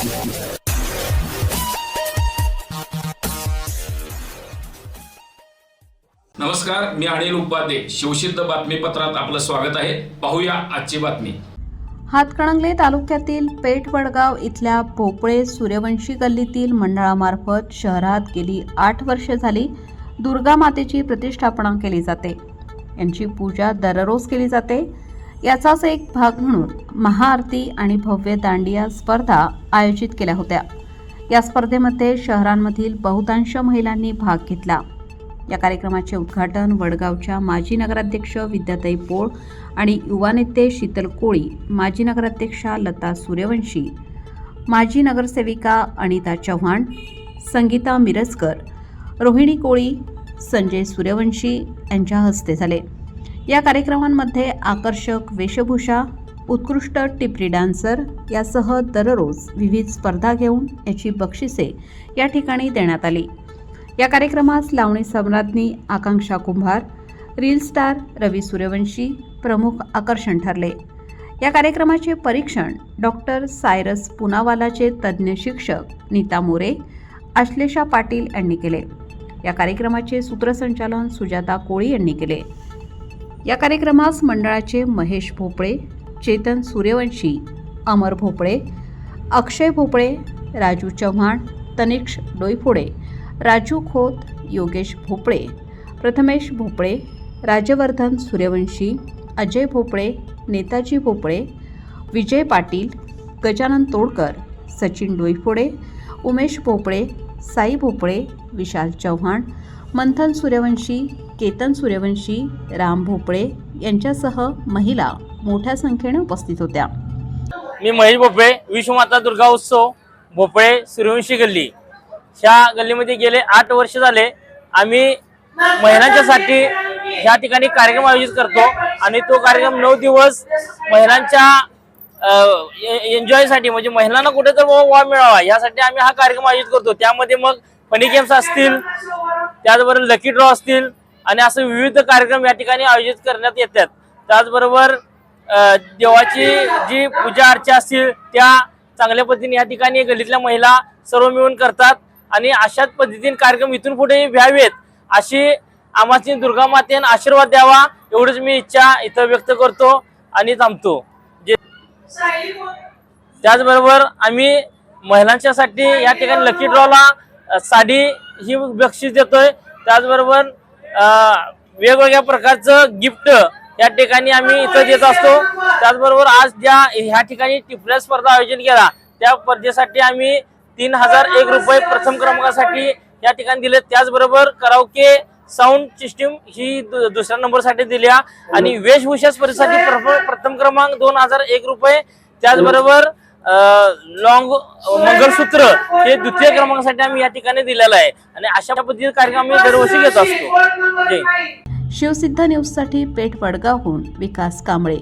नमस्कार मी अनिल उपाध्ये. शिवसिद्ध बातमीपत्रात आपलं स्वागत आहे. पाहूया आजची बातमी. हातकणंगले तालुक्यातील पेठ वडगाव इथल्या पोपळे सूर्यवंशी गल्लीतील मंडळामार्फत शहरात गेली आठ वर्षे झाली दुर्गा मातेची प्रतिष्ठापना केली जाते. यांची पूजा दररोज केली जाते. याचाच एक भाग म्हणून महाआरती आणि भव्य दांडिया स्पर्धा आयोजित केल्या होत्या. या स्पर्धेमध्ये शहरांमधील बहुतांश महिलांनी भाग घेतला. या कार्यक्रमाचे उद्घाटन वडगावच्या माजी नगराध्यक्ष विद्याताई पोळ आणि युवा नेते शीतल कोळी माजी नगराध्यक्षा लता सूर्यवंशी माजी नगरसेविका अनिता चव्हाण संगीता मिरजकर रोहिणी कोळी संजय सूर्यवंशी यांच्या हस्ते झाले. या कार्यक्रमांमध्ये आकर्षक वेशभूषा उत्कृष्ट टिपरी डान्सर यासह दररोज विविध स्पर्धा घेऊन याची बक्षिसे या ठिकाणी देण्यात आली. या कार्यक्रमास लावणी सम्राज्ञी आकांक्षा कुंभार रील स्टार रवी सूर्यवंशी प्रमुख आकर्षण ठरले. या कार्यक्रमाचे परीक्षण डॉक्टर सायरस पुनावालाचे तज्ज्ञ शिक्षक नीता मोरे आश्लेषा पाटील यांनी केले. या कार्यक्रमाचे सूत्रसंचालन सुजाता कोळी यांनी केले. या कार्यक्रमास मंडळाचे महेश भोपळे चेतन सूर्यवंशी अमर भोपळे अक्षय भोपळे राजू चव्हाण तनिक्ष डोईफोडे राजू खोत योगेश भोपळे प्रथमेश भोपळे राजवर्धन सूर्यवंशी अजय भोपळे नेताजी भोपळे विजय पाटील गजानन तोडकर सचिन डोईफोडे उमेश भोपळे साई भोपळे विशाल चव्हाण मंथन सूर्यवंशी केतन सूर्यवंशी राम भोपळे यांच्यासह महिला मोठ्या संख्येने उपस्थित होत्या. मी महेश भोपळे विश्वमाता दुर्गा उत्सव भोपळे सूर्यवंशी गल्ली. ह्या गल्लीमध्ये गेले आठ वर्ष झाले. आम्ही महिलांच्यासाठी ह्या ठिकाणी कार्यक्रम आयोजित करतो आणि तो कार्यक्रम नऊ दिवस महिलांच्या एन्जॉयसाठी म्हणजे महिलांना कुठे तर वाव मिळावा यासाठी आम्ही हा कार्यक्रम आयोजित करतो. त्यामध्ये मग फनी गेम्स असतील त्याचबरोबर लकी ड्रॉ असतील आणि असं विविध कार्यक्रम या ठिकाणी आयोजित करण्यात येतात. त्याचबरोबर देवाची जी पूजा अर्चा असतील त्या चांगल्या पद्धतीने या ठिकाणी गल्लीतल्या महिला सर्व मिळून करतात आणि अशाच पद्धतीने कार्यक्रम इथून पुढे व्हावेत अशी आम्हाची दुर्गा मातेने आशीर्वाद द्यावा एवढीच मी इच्छा इथं व्यक्त करतो आणि थांबतो. जे त्याचबरोबर आम्ही महिलांच्यासाठी या ठिकाणी लकी ड्रॉला साडी ही बक्षीस देतोय. त्याचबरोबर वेगवेगळ्या प्रकारचं गिफ्ट या ठिकाणी आम्ही इथं देत असतो. त्याचबरोबर आज ज्या ह्या ठिकाणी टिपल्या स्पर्धा आयोजन केला त्या स्पर्धेसाठी आम्ही तीन हजार एक रुपये प्रथम क्रमांकासाठी या ठिकाणी दिले त्याचबरोबर कराओके साऊंड सिस्टीम ही दु- दुसऱ्या नंबरसाठी दिल्या. आणि वेशभूषा स्पर्धेसाठी प्रथम क्रमांक दोन हजार एक रुपये. त्याचबरोबर लॉंग मंगलसूत्र हे द्वितीय क्रमांकासाठी आम्ही या ठिकाणी दिलेलं आहे. आणि अशा पद्धतीचे कार्यक्रम आम्ही दरवर्षी घेत असतो. शिवसिद्ध न्यूजसाठी पेठ वडगावहून विकास कांबळे.